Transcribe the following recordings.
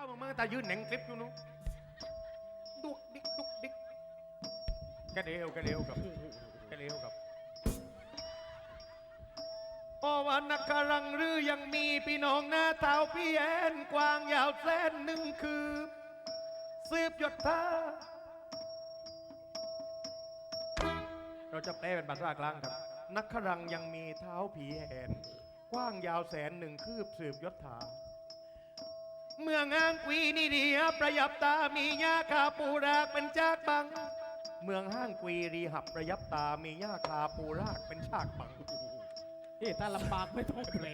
าวมึงมาแต่ยืนหน่งคลิปอยู่นู้นดุกดิกดุกดิกกระเดียวกระเดียวกับกระเดียวกับโอวันนักกรังรือยังมีพี่น้องหน้าเท้าพี่แอนกว้างยาวแสนหนึ่งคือสืบยศท่าเราจะแปลเป็นภาษากลางครับ นักขรังยังมีเท้าผีแหนกว้างยาวแสนหนึ่งคืบสืบยศถา เมืองอ้างกวีนี่ดีฮะประยับตามีหญ้าคาปูรากเป็นจากบัง เมืองห้างกวีรีหับประยับตามีหญ้าคาปูรากเป็นฉากบังเอ๊ะถ้าลำบากไม่ต้องแผล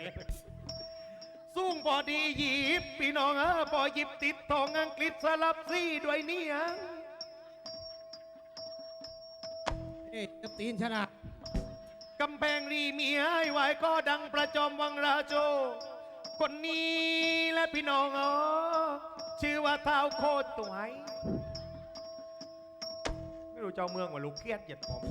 สูงพอดีหยิบพี่น้องเออพอหยิบติดทองอังกฤษสลับซี่ด้วยนี่ฮะเอ๊ะจะตีนชนะกำแพงรีมีให้ไหวก็ดังประจอมวังราโจ คนนี้และพี่น้องอ๋อชื่อว่าเท้าโคตรตัวไหไม่รู้เจ้าเมืองว่าลูกเกียดเหยียดผม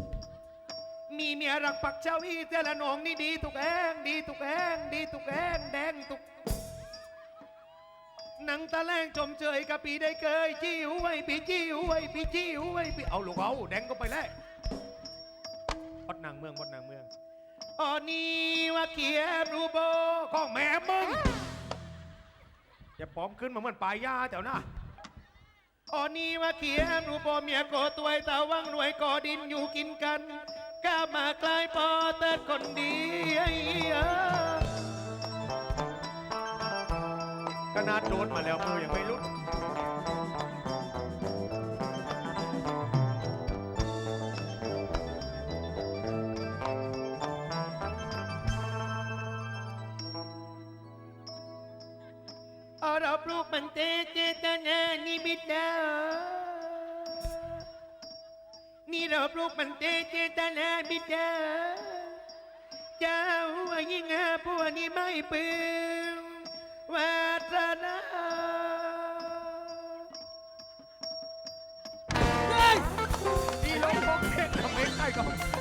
มีเมียรักปักเจ้าอีเจ้าละน้องนี่ดีทุกแห่งดีทุกแห่งดีทุกแห่งแดงทุกหนังตาแรงจมเจยกับปีได้เคยจี้หวยปีจี้หวยปีจี้หวยปีเอาลูกเอาแดงก็ไปแล้วบดนางเมืองบดนาง องอ๋อนี่ว่าเขียนรูโบของแม่มึงอย่าปลอมขึ้นมาเหมือนปลายยาแถวหน้าอ๋อนี่ว่าเขียนรูโบเมียโกตัวตาวังรวยก่อดินอยู่กินกันกล้ามากลายปอเติร์ดคนดีไอ้เอ้อขนาดโดนมาแล้วมือยังไม่รุด จตนาบิดาเจ้าว่ายิ่งหาพวนี้ไม่ปึงวาสนาเฮ้ยนี่เราพกเด็กทำเองได้ก่อน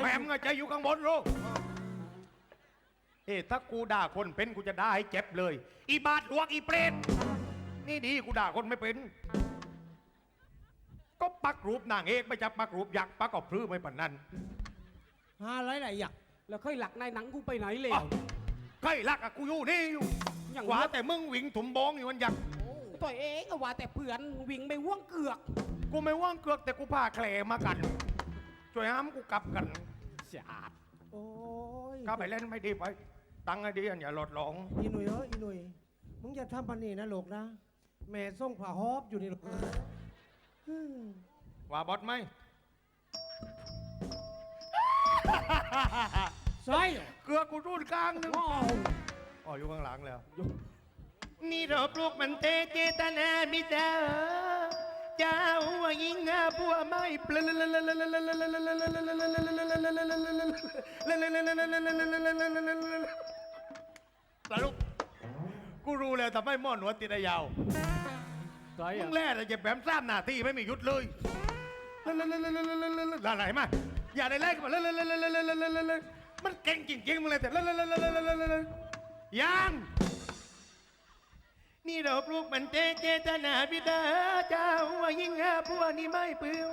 แหมมไงใจอยู่ข้างบนลูกเอ๊ะถ้ากูด่าคนเป็นกูจะด่าให้เจ็บเลย อีบาทหลวงอีเปรตนี่ดีกูด่าคนไม่เป็น ก็ปักรูปนางเอกไม่จะปักรูปยักษ์ปักกอบพรื้ไม่ปันนั้นหาอะไรหลายอย่างแล้วค่อยหลักในหนังกูไปไหนเลยอ้าวใครรักอะกูอยู่นี่อยู่อย่างกว่าแต่มึงวิ่งถุมบองอยู่วันยักษ์ตัวเองก็ว่าแต่เพื่อนวิ่งไปว่วงเกือก กูไม่ว่างเกือกแต่กูพาแคลมากัน ช่วยห้ามกูกลับกันเสียอาดโอ้ยก็ไปเล่นไม่ดีไป ตังค์ให้ดีอันอย่าหลดหลง อีหนุ่ยเอ้ยอีหนุ่ยมึงอย่าทำปันนี่นะลูกนะ แม่ส่งผ่าฮอบอยู่นี่ลูกอืมว่าบอสไหมใช่เกลือกูรูดกลางหนึงว้าวอ๋ออยู่ข้างหลังแล้ว นี่เราปลูกมันเตเจตนามิดาเจ้าว่ายิงอาบัวไม่ปลสรุปกูรู้แล้วทำไมม่อหัวดติดยาวใช่มึงแล่แต่จะแบมซ้ำหน้าที่ไม่มีหยุดเลยอะไรมาอย่าได้ไล่กันมามันเก่งจริงๆมึงเลยแต่ยัง นี่เราปลูกมันเตเจตนาบิดาเจ้าว่ายิ่งหาพวนี้ไม่ปึง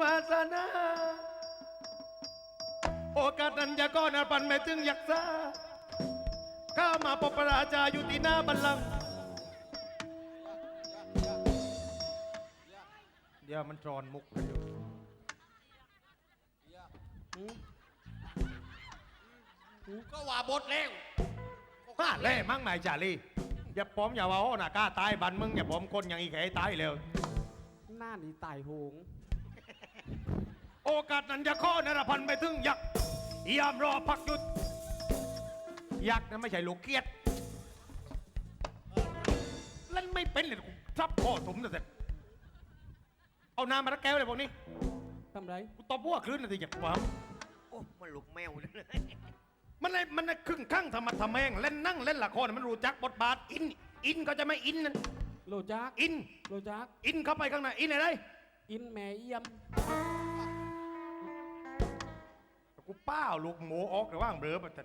วาสนา โอกาสนั้นจะก้อนปันไม่ถึงยักษ์ซาข้ามาปปราชาอยู่ที่หน้าบัลลังก์เดี๋ยวมันจรมุกกันอยู่ก็ว่าบทแล้วข้าเล่มั่งหมายจ่าลี อย่าผมอย่าว่าโอ้น่ะกล้าตายบันมึงอย่าผมคนอย่างอีแขตายเร็วหน้านี่ตายโหงโอกาสนั้นจะข้อนรพันธ์ไปถึงยักษ์ยามรอพักหยุด ยักษ์นั้นไม่ใช่ลูกเกียดเล่นไม่เป็นเลยกูทับพ่อสมนะเสร็จเอาน้ำมาละแก้วเลยพวกนี้ทำไร กูตบพวกคลื่นนะสิอย่าความโอ้มันลูกแมวเลย มันเลยมันเลยครึ่งข้างธรรมะธรรมแมงเล่นนั่งเล่นละครมันรู้จักบทบาทอิน อินก็จะไม่อินนั่นโลจักอิน โลจักอินเข้าไปข้างในอินอะไรอินแม่เยี่ยมป้าลูกหมูออกระว่างเบลอมาแต่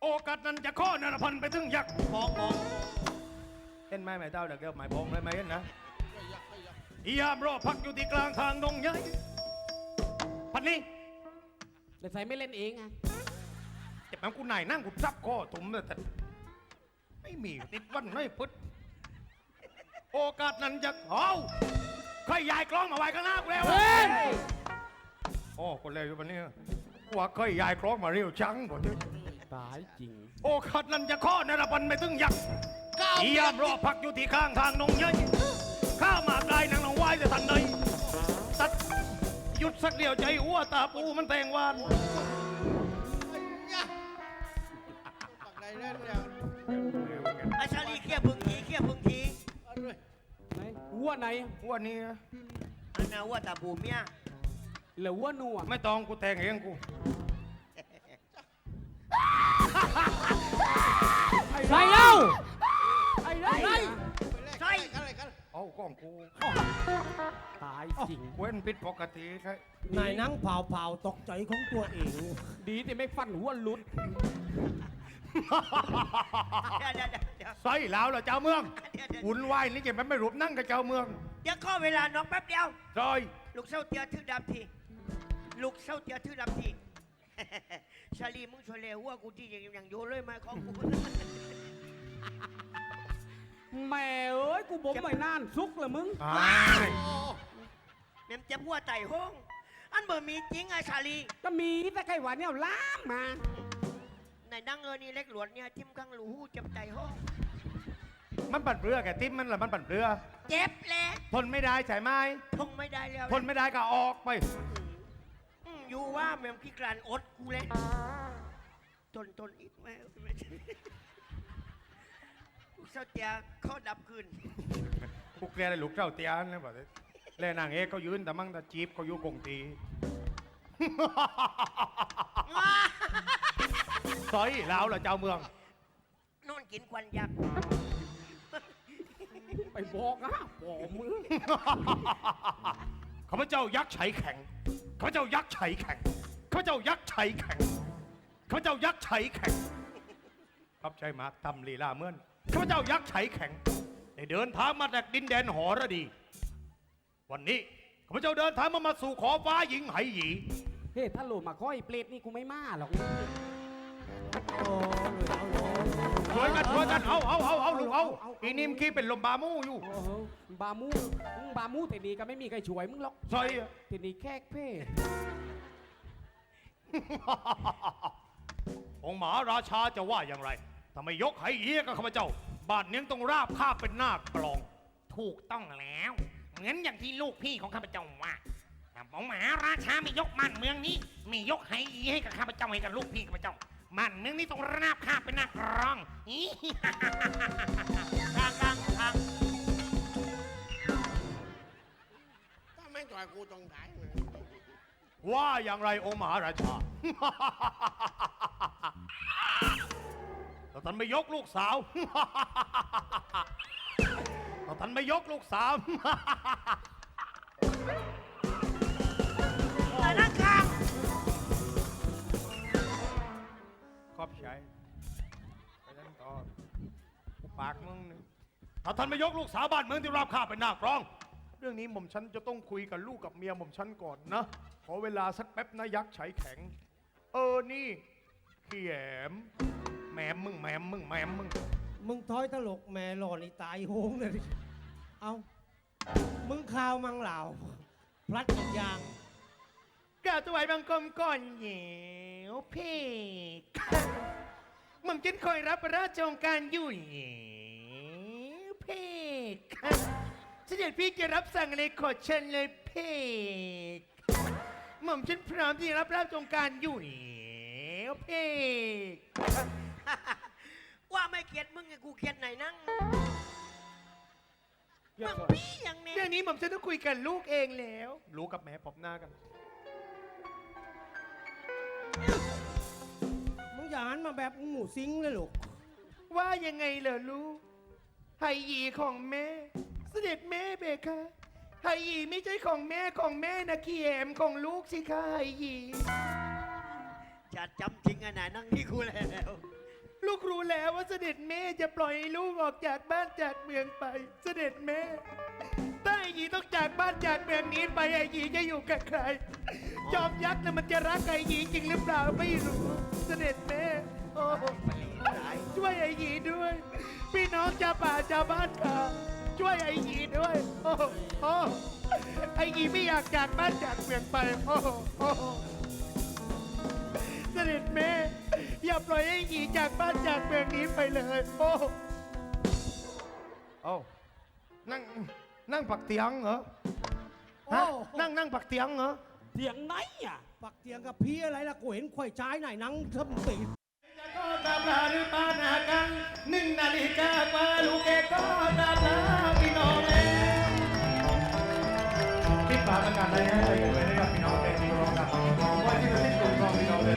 โอกาสนั้นจะข้อนรพันไปถึงยักษ์มองมองเห็นไหมแม่เต้าเด็กเดียวหมายพองเลยไหมเห็นนะอียามรอพักอยู่ที่กลางทางดงใหญ่พันนี้แต่ใส่ไม่เล่นเองไงเจ็บ มันกูไหนายนั่งกูซับคอถุมเลยแต่ไม่มีติดวันไม่พุดโอกาสนั้นจะเอาใครยายกล้องมาไว้ข้างหน้ากูแล้วเฮ้ย โอ้คนเลวอยู่วันนี้กูว่าเคยยายคล้องมาเรียวจังบ่ที่ตายจริง โอกาสนั้นจะข้อนรพันไม่ถึงยักษ์ก้าวอียามรอพักอยู่ที่ข้างทางนงเย้ยข้ามาไกลนางนองไหว้จะทันใดตัดหยุดสักเดียวใจอ้วตาปูมันแทงวาน ไอ้ชาลีเคลียร์พึงทีเคลียร์พึงทีไหนวัวไหนวันนี้นะอันน่ะว่าตาบูเมียหลือวัวนัวไม่ต้องกูแทงเองกูใส่เล่าไอ้ไรใช่เอากล้องกูตายจริงเว้นผิดปกติใช่นายนั่งเผาเผาๆตกใจของตัวเอง ดีที่ไม่ฟันหัวหลุด เดี๋ยวเดี๋ยวเดี๋ยวเดี๋ยวใส่แล้วเหรอเจ้าเมืองเดี๋ยวเดี๋ยวหุ่นไหวายนี่เก็บมันไม่รูปนั่งกับเจ้าเมืองเดี๋ยวข้อเวลาน้องแป๊บเดียว ซอย ลูกเศร้าเตียทื่อดำที ลูกเศร้าเตียทื่อดำที ชาลีมึงช่วยเลวว่ากูที่ยังยังอยู่เลยมาของกู แม่เอ้ย กูบ่มไม่นานซุกเลยมึง อ้ายเมมจะพัวไต่ห้อง อันเบอร์มีจริงไอ้ชาลีก็มีแต่ไข่หวานเนี่ยล้ามมา ในดังเออนี่เล็กหลวดเนี่ยทิมข้างหลูหูจำไต่ห้องมันปั่นเปลือแกติ้มมันละมันปั่นเปลือ เจ็บแหละทนไม่ได้ใช่ไหมทงไม่ได้แล้วทนไม่ได้ก็ออกไป อืมอยู่ว่าแมมพี่กลานอดกูเลยทนทนอีกแม่ลูกเศร้าเตียเขาดับคืนกูเกลียดไอ้ลูกเจ้าเตียนเลยบอกเลยแล่นางเอกเขายืนแต่มั่งแต่จีบเขาอยู่กงตี ซอยแล้วเหรอเจ้าเมือง นอนกินควันยักษ์ไปบอกนะบอกมึงข้าพเจ้ายักษ์ไฉแข็งข้าพเจ้ายักษ์ไฉแข็งข้าพเจ้ายักษ์ไฉแข็งข้าพเจ้ายักษ์ไฉแข็งครับใช่มาทำลีลาเหมื่อนข้าพเจ้ายักษ์ไฉแข็งได้เดินทางมาจากดินแดนหอระดี วันนี้ข้าพเจ้าเดินทางมามาสู่ขอฟ้าหญิงไหหยี เฮ้ยถ้าโหลมาค่อยเปรตนี่กูไม่มาหรอก ช่วยกันช่วยกันเอาเอาเอาเอาลูกเอาอีนิมคีเป็นลมบามูอยู่โอ้โหบามูมึงบามูแต่นี้ก็ไม่มีใครช่วยมึงหรอกซอยทีนี้แค่เพ่องค์มาราชาจะว่าอย่างไรทำไมยกไหหยีกับข้าพเจ้า บาดเนี้ยงต้องราบคาบเป็นหน้ากลอง ถูกต้องแล้ว เหมือนอย่างที่ลูกพี่ของข้าพเจ้าว่าองค์มาราชาไม่ยกบ้านเมืองนี้ ไม่ยกไหอีให้กับข้าพเจ้าให้กับลูกพี่ข้าพเจ้า บ้านเมืองนี้ต้องราบคาบเป็นหน้ากรองอีทางทางทางถ้าไม่ต่อยกูตรงไหนเลยว่าอย่างไรองค์มหาราชาแต่ท่านไม่ยกลูกสาวแต่ท่านไม่ยกลูกสาว อบใจไปนั่นต่อกูปากมึงนี่ถ้าท่านไม่ยกลูกสาวบ้านเมืองที่ราบคาบเป็นหน้ากรอง เรื่องนี้หม่อมฉันจะต้องคุยกับลูกกับเมียหม่อมฉันก่อนนะ ขอเวลาสักแป๊บนะยักษ์ไฉแข็ง เออนี่ขี้แหมแหมมมึงแหมมมึงแหมมมึง มึงถอยตลกแม่หล่อนี่ตายโหงเลยเอามึงข่าวมังเหล่าพลัดอีกอย่างกราบถวายบังคมก่อนเหยว เพกหม่อมฉันคอยรับพระราชองการอยู่เหยวเพกเสด็จพี่จะรับสั่งอะไรขอเชิญเลยเพกหม่อมฉันพร้อมที่จะรับราชองการอยู่เหยวเพกว่าไม่เกลียดมึงไงกูเกลียดไหนนั่งเยอะมึงกว่าพี่อย่างเนี้ยเรื่องนี้หม่อมฉันต้องคุยกันลูกเองแล้วลูกกับแม่พบหน้ากัน อย่าหันมาแบบหมูซิงเลยลูก ว่ายังไงเหรอลูกไหหยีของแม่ เสด็จแม่เบคะไหหยีไม่ใช่ของแม่ของแม่นะขี้แหมของลูกสิคะไหหยีจะจำทิ้งขนาดนั่งนี่กูแล้วลูกรู้แล้วว่าเสด็จแม่จะปล่อยให้ลูกออกจากบ้านจากเมืองไป เสด็จแม่ถ้าไอ้ห ยีต้องจากบ้านจากเมืองนี้ไปไอ้ยีจะอยู่กับใคร จอมยักษ์น่ะมันจะรักไอ้ยีจริงหรือเปล่าไม่รู้ เสด็จแม่โอ้ช่วยไอ้ยีด้วย พี่น้องชาวป่าชาวบ้านค่ะช่วยไอ้ยีด้วย โอ้โอ้ไอ้ยีไม่อยากจากบ้านจากเมืองไปโอ้โอ้เสด็จแม่ อย่าปล่อยให้หยีจากบ้านจากเมืองนี้ไปเลย โอ้โอ้นั่ง นั่งปักเตียงเหรอฮะโอ้ นั่งนั่งปักเตียงเหรอเสียงไหนอะ ปักเตียงกับพี่อะไรล่ะกูเห็นข่อย trái ไหนนังทำปีจะก็ตามลาหรือปานากังหนึ่งนาฬิกากว่าลูกเอก็ตามลาพี่น้องเองพี่ฝากประกาศอะไรให้เลยกันเลยนะครับพี่น้องเองพี่น้องครับว่าที่เราที่ถูกต้องพี่น้องเลย